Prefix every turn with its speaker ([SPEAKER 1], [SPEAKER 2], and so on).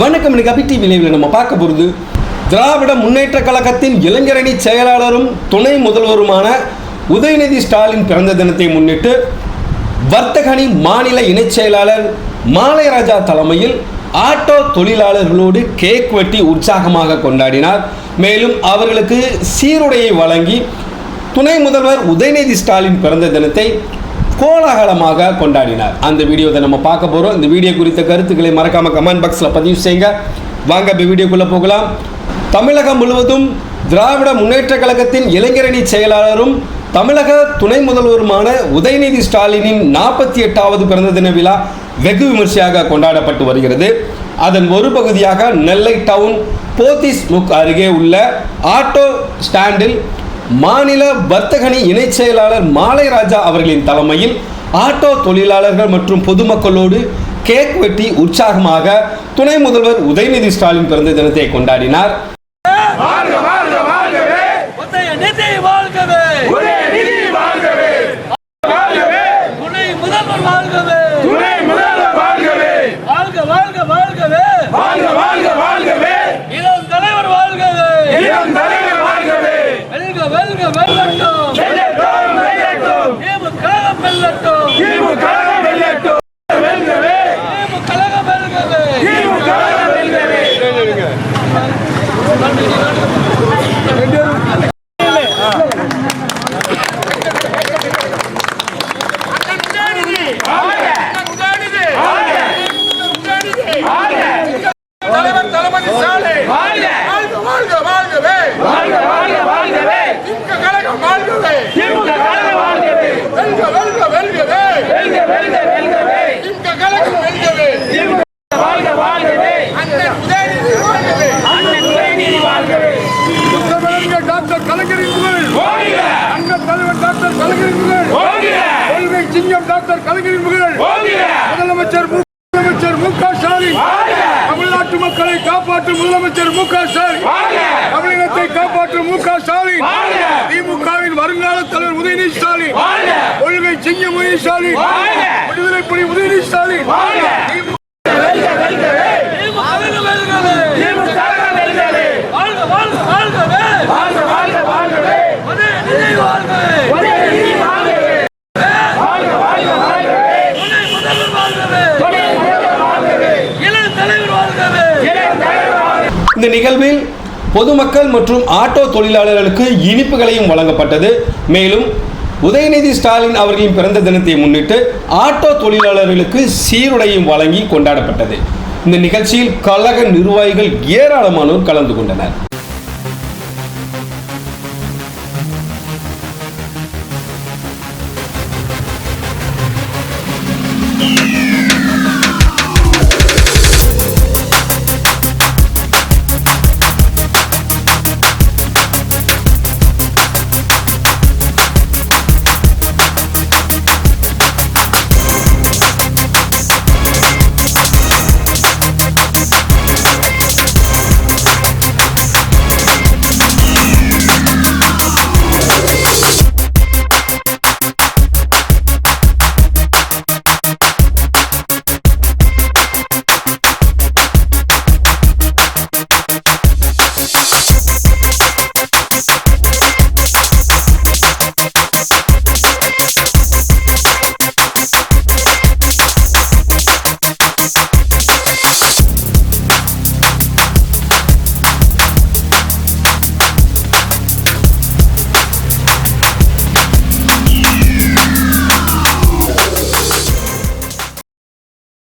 [SPEAKER 1] வணக்கம் இன்னைக்கு அபி டிவி நம்ம பார்க்க போகிறது திராவிட முன்னேற்ற கழகத்தின் இளைஞரணி செயலாளரும் துணை முதல்வருமான உதயநிதி ஸ்டாலின் பிறந்த தினத்தை முன்னிட்டு வர்த்தகணி மாநில இணைச் செயலாளர் மாலைராஜா தலைமையில் ஆட்டோ தொழிலாளர்களோடு கேக் வெட்டி உற்சாகமாக கொண்டாடினார். மேலும் அவர்களுக்கு சீருடையை வழங்கி துணை முதல்வர் உதயநிதி ஸ்டாலின் பிறந்த தினத்தை கோலாகலமாக கொண்டாடினார். அந்த வீடியோவை நம்ம பார்க்க போகிறோம் இந்த வீடியோ குறித்த கருத்துக்களை மறக்காமல் கமெண்ட் பாக்ஸில் பதிவு செய்யுங்க. வாங்க இப்போ வீடியோக்குள்ளே போகலாம். தமிழகம் முழுவதும் திராவிட முன்னேற்ற கழகத்தின் இளைஞரணி செயலாளரும் தமிழக துணை முதல்வருமான உதயநிதி ஸ்டாலினின் நாற்பத்தி எட்டாவது பிறந்த தின விழா வெகு விமர்சையாக கொண்டாடப்பட்டு வருகிறது. அதன் ஒரு பகுதியாக நெல்லை டவுன் போத்திஸ் முக் அருகே உள்ள ஆட்டோ ஸ்டாண்டில் மாநில வர்த்தகணி இணைச் செயலாளர் மாலை ராஜா அவர்களின் தலைமையில் ஆட்டோ தொழிலாளர்கள் மற்றும் பொதுமக்களோடு கேக் வெட்டி உற்சாகமாக துணை முதல்வர் உதயநிதி ஸ்டாலின் பிறந்த தினத்தை கொண்டாடினார்.
[SPEAKER 2] கலைஞரின் புகழ். தலைவர் டாக்டர் கலைஞரின் புகழ். கொள்கை சிங்கம் டாக்டர் கலைஞரின் புகழ். முதலமைச்சர் முதலமைச்சர் மு க. ஸ்டாலின். தமிழ்நாட்டு மக்களை காப்பாற்றும் முதலமைச்சர் மு க. ஸ்டாலின். காப்பாற்றும் மு க. ஸ்டாலின். திமுகவின் வருங்கால தலைவர் உதயநிதி ஸ்டாலின். கொள்கை சிங்கம் உதயநிதி ஸ்டாலின். விடுதலை புலி உதயநிதி ஸ்டாலின்.
[SPEAKER 1] இந்த நிகழ்வில் பொதுமக்கள் மற்றும் ஆட்டோ தொழிலாளர்களுக்கு இனிப்புகளையும் வழங்கப்பட்டது மேலும் உதயநிதி ஸ்டாலின் அவர்களின் பிறந்த தினத்தை முன்னிட்டு ஆட்டோ தொழிலாளர்களுக்கு சீருடையும் வழங்கி கொண்டாடப்பட்டது இந்த நிகழ்ச்சியில் கழக நிர்வாகிகள் ஏராளமானோர் கலந்து கொண்டனர்
[SPEAKER 3] Yeah.